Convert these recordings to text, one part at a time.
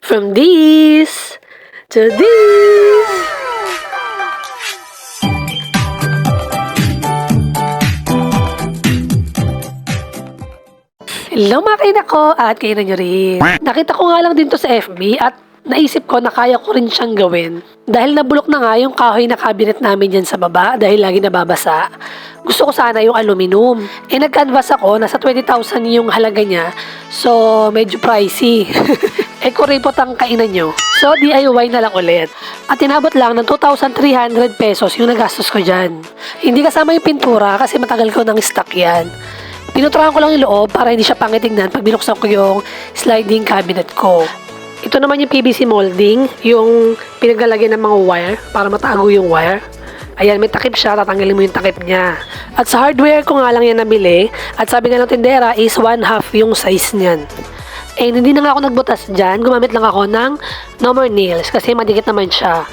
From this to this. Hello mga kainak ko at kainan nyo rin. Nakita ko nga lang din to sa FB at naisip ko na kaya ko rin siyang gawin. Dahil nabulok na nga yung kahoy na cabinet namin dyan sa baba dahil lagi nababasa. Gusto ko sana yung aluminum. Eh nag-canvas ako, nasa 20,000 yung halaga niya. So medyo pricey. kuripot ang kainan nyo. So DIY na lang ulit. At tinabot lang ng 2,300 pesos yung nagastos ko dyan. Hindi kasama yung pintura kasi matagal ko nang stock yan. Pinuturahan ko lang yung loob para hindi siya pangitignan pag binuksan ko yung sliding cabinet ko. Ito naman yung PVC molding, yung pinaglalagyan ng mga wire para matago yung wire. Ayan, may takip siya, tatanggalin mo yung takip niya. At sa hardware ko nga lang yan nabili, at sabi nga ng tindera is one half yung size niyan. Eh, hindi na nga ako nagbutas dyan, gumamit lang ako ng no more nails kasi madikit naman siya.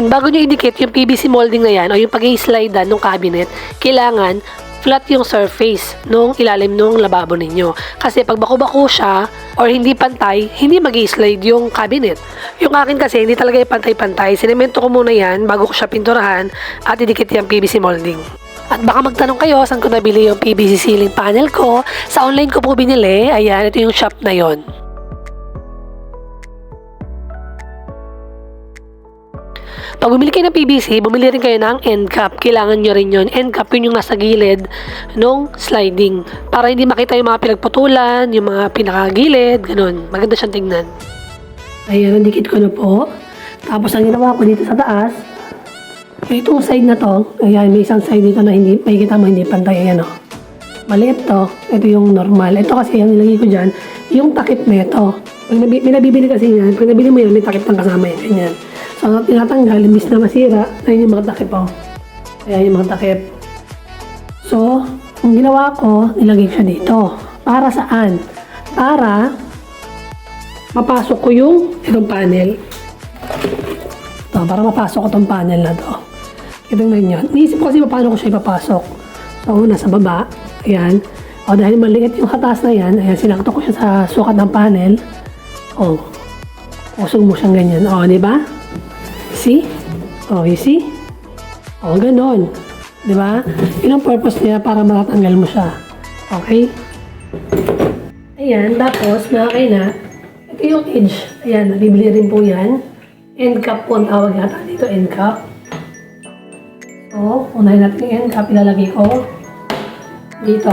And bago nyo idikit yung PVC molding na yan o yung pag-slide ng cabinet, kailangan flat yung surface nung ilalim nung lababo ninyo. Kasi pag bako-bako siya or hindi pantay, hindi mag slide yung cabinet. Yung akin kasi hindi talaga pantay-pantay. Sinemento ko muna yan bago ko siya pinturahan at idikit yung PVC molding. At baka magtanong kayo saan ko nabili yung PVC ceiling panel ko. Sa online ko po binili. Ayan, ito yung shop na yon. Pag bumili kayo ng PVC, bumili rin kayo ng end cap. Kailangan nyo rin yun. End cap yun yung nasa gilid nung sliding. Para hindi makita yung mga pinagputulan, yung mga pinakagilid, ganun. Maganda siyang tingnan. Ayan, nandikit ko na po. Tapos ang ginawa ko dito sa taas, itong side na to, ayan, may isang side dito na hindi, makikita mo hindi pantay, ayan o. Maliit to, ito yung normal. Ito kasi yung nilagay ko dyan, yung takip na ito. Pag nabi, may nabibili kasi yan, pag nabili mo yan, may takip ng kasama yan, ganyan. So, tinatanggal, imbis na masira, ayun yung mga takip oh. Ayan yung mga takip. So, ang ginawa ko, nilagay siya dito. Para saan? Para mapasok ko yung itong panel. Ito, para mapasok ko itong panel na to. Kitang na yun. Niisip ko kasi paano ko siya ipapasok. So, una sa baba. Ayan. O, dahil maliit yung hatas na yan, ayan, sinakto ko siya sa sukat ng panel. O, usog mo siyang ganyan. O, di ba? See? Oh, you see? Oh, ganon. Di ba? Yun ang purpose niya para matatanggal mo siya. Okay? Ayan, tapos, mga kaina, ito yung edge. Ayan, nabibili rin po yan. End cap po ang tawag yata dito, end cap. So, unahin natin end cap, ilalagay ko dito.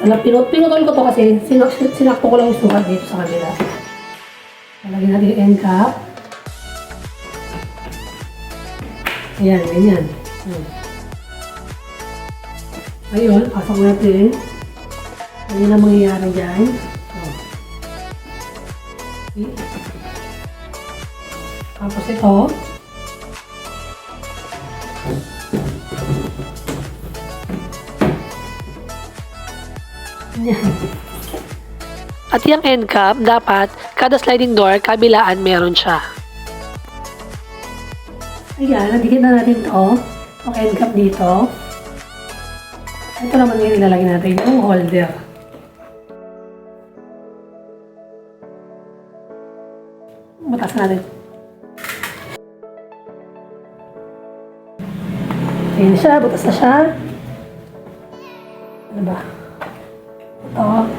Sa pinut pinutol ko to kasi sinak sinakto ko lang yung sukat dito sa kanila. Lalagyan natin yung end cap. Ayan, ganyan. Hmm. Ayun, pasok natin. Ano na mangyayari dyan? Oh. Okay. Tapos ito. At yung end cap, dapat kada sliding door, kabilaan meron siya. Ayan, nandikit na natin to. Ang end cap dito. Ito naman yung ilalagay natin yung holder. Butas natin. Ayan siya, butas na siya. Ano ba? Ito.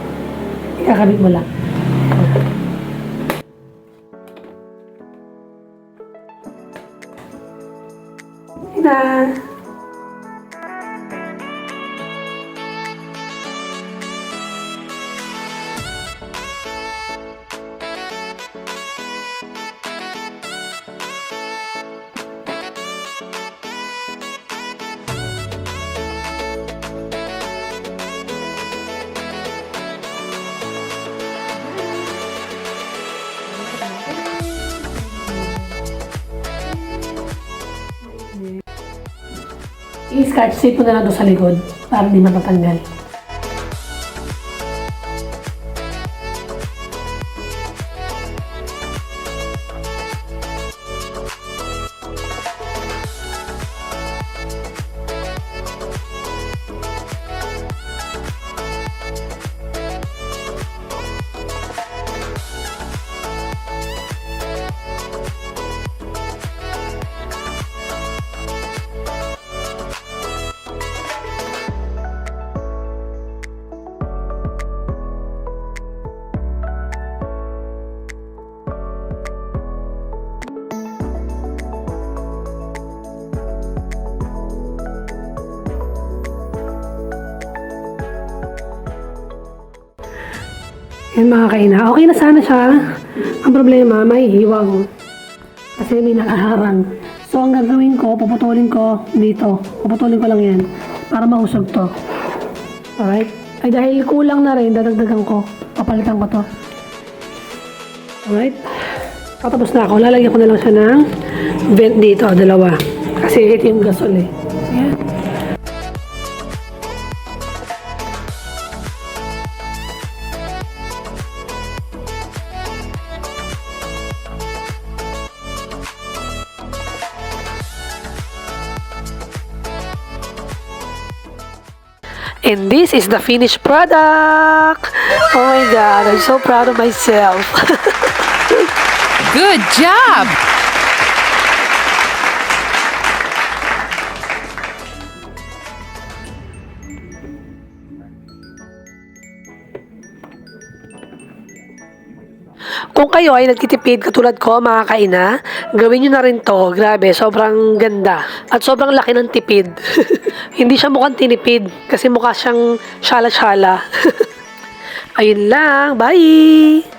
Ikakabit mo lang. Na. I-scotch tape mo na lang doon sa likod para di matatanggal. Yan mga kaina. Okay na sana siya. Ang problema, may hiwang. Kasi may nakaharang. So, ang gagawin ko, puputulin ko dito. Puputulin ko lang yan. Para mausog to. Alright? Ay, dahil kulang na rin, dadagdagan ko. Papalitan ko to. Alright? Patapos na ako. Lalagyan ko na lang siya ng vent dito, dalawa. Kasi ito yung gasol eh. Ayan. And this is the finished product. Oh my God, I'm so proud of myself. Good job! Kung kayo ay nagtitipid katulad ko, mga kaina, gawin nyo na rin to. Grabe, sobrang ganda. At sobrang laki ng tipid. Hindi siya mukhang tinipid kasi mukha siyang shala-shala. Ayun lang. Bye!